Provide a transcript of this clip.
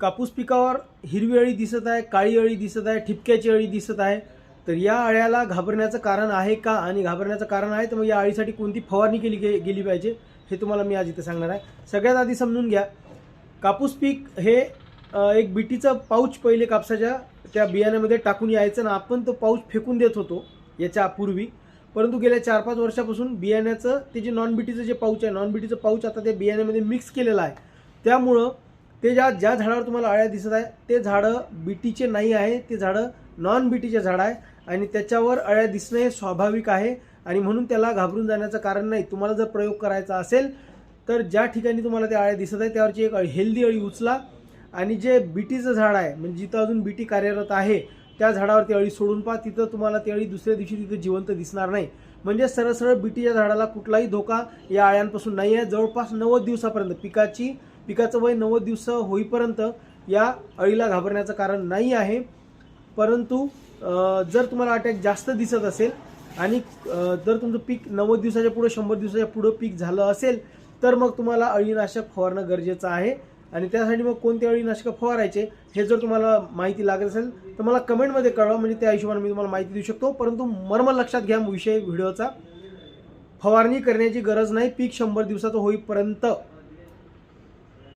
कापूस पिकावर हिरवी अळी दिसत आहे काळी अळी दिसत आहे ठिपक्याची अळी दिसत आहे. तर या अळ्याला घाबरण्याचं कारण आहे का? आणि घाबरण्याचं कारण आहे तर मग या अळीसाठी कोणती फवारणी केली गे- गेली पाहिजे? हे तुम्हाला मी आज इथे सांगणार आहे. सगळ्यात आधी समजून घ्या कापूस पीक हे एक बिटीचा पाऊच पहिले कापसाच्या त्या बियाण्यामध्ये टाकून यायचं ना आपण तो पाऊच फेकून देत होतो याच्या पूर्वी. परंतु गेल्या चार पाच वर्षापासून बियाण्याचं ते जे नॉन बिटीचं जे पाऊच आहे नॉन बिटीचं पाऊच आता ते बियाण्यामध्ये मिक्स केलेलं आहे. त्यामुळं ते ज्या ज्या झाडावर तुम्हाला अळ्या दिसत आहे ते झाडं बीटीचे नाही आहे ते झाडं नॉन बीटीचे झाड आहे आणि त्याच्यावर अळ्या दिसणे हे स्वाभाविक आहे आणि म्हणून त्याला घाबरून जाण्याचं कारण नाही. तुम्हाला जर प्रयोग करायचा असेल तर ज्या ठिकाणी तुम्हाला त्या अळ्या दिसत आहे त्यावरची एक हेल्दी अळी उचला आणि जे बीटीचं झाड आहे म्हणजे जिथं अजून बीटी कार्यरत आहे त्या झाडावर ती अळी सोडून पहा. तिथं तुम्हाला ती अळी दुसऱ्या दिवशी तिथं जिवंत दिसणार नाही. म्हणजे सरळ सरळ बीटीच्या झाडाला कुठलाही धोका या अळ्यांपासून नाही आहे जवळपास नव्वद दिवसापर्यंत पिकाची पिकाचं वय नव्वद दिवस होईपर्यंत या अळीला घाबरण्याचं कारण नाही आहे. परंतु जर तुम्हाला अटॅक जास्त दिसत असेल आणि जर तुमचं पीक नव्वद दिवसाच्या पुढं शंभर दिवसाच्या पुढं पीक झालं असेल तर मग तुम्हाला अळीनाशक फवारणं गरजेचं आहे. आणि त्यासाठी मग कोणते अळीनाशक फवारायचे हे जर तुम्हाला माहिती लागत असेल तर मला कमेंटमध्ये कळवा. म्हणजे त्या हिशोबाने मी तुम्हाला माहिती देऊ शकतो. परंतु मर्म लक्षात घ्या विषय व्हिडिओचा. फवारणी करण्याची गरज नाही. पीक शंभर दिवसाचं होईपर्यंत.